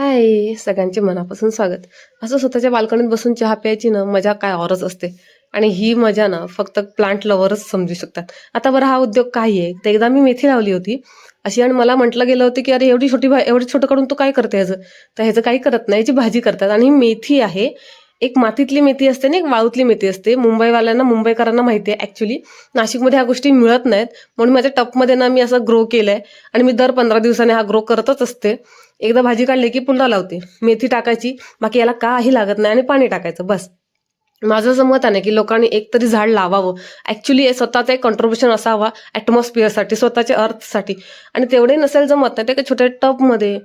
हाय सगळ्यांचे मनापासून स्वागत. असं स्वतःच्या बाल्कनीत बसून चहा प्यायची ना मजा काय औरच असते. आणि ही मजा ना फक्त प्लांट लवरच समजू शकतात. आता बरं हा उद्योग काय आहे? तर एकदा मी मेथी लावली होती. अशी आणि मला म्हटलं गेलं होतं की अरे एवढी छोटी भा एवढी छोटं काढून तू काय करते ह्याचं? तर ह्याचं काही करत नाही याची भाजी करतात. आणि ही मेथी आहे एक मातीतली मेथी असते आणि एक वाळूतली मेथी असते. मुंबईवाल्यांना मुंबईकरांना माहिती आहे ॲक्च्युली नाशिकमध्ये ह्या गोष्टी मिळत नाहीत. म्हणून माझ्या टपमध्ये ना मी असं ग्रो केलंय. आहे आणि मी दर पंधरा दिवसाने हा ग्रो करतच असते. एकदा भाजी काढली की पुन्हा लावते. मेथी टाकायची. बाकी याला काही लागत नाही आणि पाणी टाकायचं. बस. माझं असं मत आहे की लोकांनी एकतरी झाड लावावं. ॲक्च्युली स्वतःचं एक कॉन्ट्रीब्युशन असावा. ॲटमॉस्फिअरसाठी स्वतःच्या अर्थसाठी आणि तेवढे नसेल जमत नाही ते काही छोट्या टबमध्ये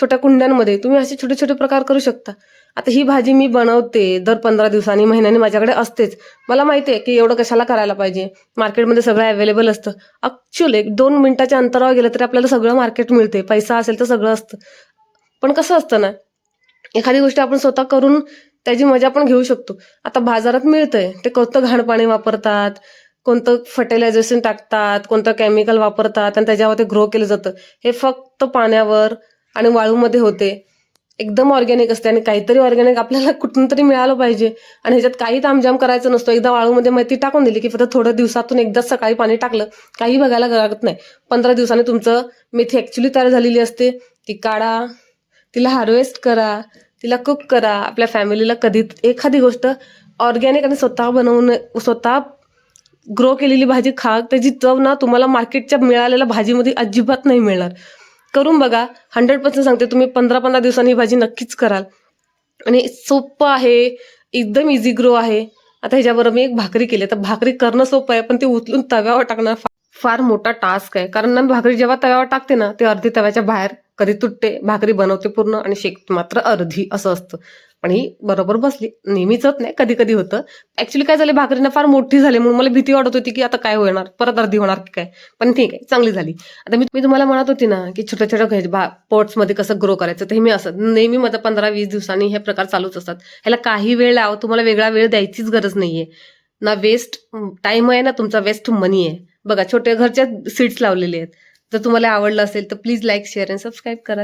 छोट्या कुंड्यांमध्ये. तुम्ही असे छोटे छोटे प्रकार करू शकता. आता ही भाजी मी बनवते दर पंधरा दिवसांनी महिन्याने माझ्याकडे असतेच. मला माहिती आहे की एवढं कशाला करायला पाहिजे? मार्केटमध्ये सगळं अवेलेबल असतं. ॲक्च्युअली एक दोन मिनिटाच्या अंतरावर गेलं तरी आपल्याला सगळं मार्केट मिळते. पैसा असेल तर सगळं असतं. पण कसं असतं ना एखादी गोष्ट आपण स्वतः करून त्याची मजा पण घेऊ शकतो. आता बाजारात मिळतंय. ते कोणतं घाण पाणी वापरतात कोणतं फर्टिलायझेशन टाकतात कोणतं केमिकल वापरतात आणि त्याच्यावर ते ग्रो केलं जातं. हे फक्त पाण्यावर आणि वाळूमध्ये होते. एकदम ऑर्गॅनिक असते आणि काहीतरी ऑर्गॅनिक आपल्याला कुठून तरी मिळालं पाहिजे. आणि ह्याच्यात काही तामजाम करायचं नसतो. एकदा वाळूमध्ये माहिती टाकून दिली की फक्त थोड्या दिवसातून एकदाच सकाळी पाणी टाकलं काही बघायला लागत नाही. पंधरा दिवसांनी तुमचं मेथी ॲक्च्युली तयार झालेली असते. ती काढा तिला हार्वेस्ट करा तिला कुक करा. आपल्या फॅमिलीला कधी एखादी गोष्ट ऑर्गॅनिक आणि स्वतः बनवून स्वतः ग्रो केलेली भाजी खा. त्याची चव ना तुम्हाला मार्केटच्या मिळालेल्या भाजीमध्ये अजिबात नाही मिळणार. करून बघा. हंड्रेड पर्सेंट सांगते तुम्ही पंधरा पंधरा दिवसांनी ही भाजी नक्कीच कराल. आणि सोपं आहे. एकदम इझी ग्रो आहे. आता ह्याच्याबरोबर मी एक भाकरी केली. तर भाकरी करणं सोपं आहे पण ती उचलून तव्यावर टाकणं फार मोठा टास्क आहे. कारण ना भाकरी जेव्हा तव्यावर टाकते ना ते अर्धी तव्याच्या बाहेर कधी तुटते भाकरी बनवते पूर्ण आणि शेकते मात्र अर्धी असं असतं. पण ही बरोबर बसली. नेहमीच होत नाही कधी कधी होतं. ऍक्च्युली काय झालं भाकरीनं फार मोठी झाली म्हणून मला भीती वाटत होती की आता काय होणार परत अर्धी होणार की काय. पण ठीक आहे चांगली झाली. आता मी मी तुम्हाला म्हणत होती ना की छोट्या छोट्या घ्यायचे मध्ये कसं ग्रो करायचं ते मी असं नेहमी माझं पंधरा वीस दिवसांनी हे प्रकार चालूच असतात. ह्याला काही वेळ लाव तुम्हाला वेगळा वेळ द्यायचीच गरज नाहीये. ना वेस्ट टाइम आहे ना तुमचा वेस्ट मनी आहे. बघा छोट्या घरच्या सीड्स लावलेले आहेत. जर तुम्हाला आवडलं असेल तर please like share and subscribe करा.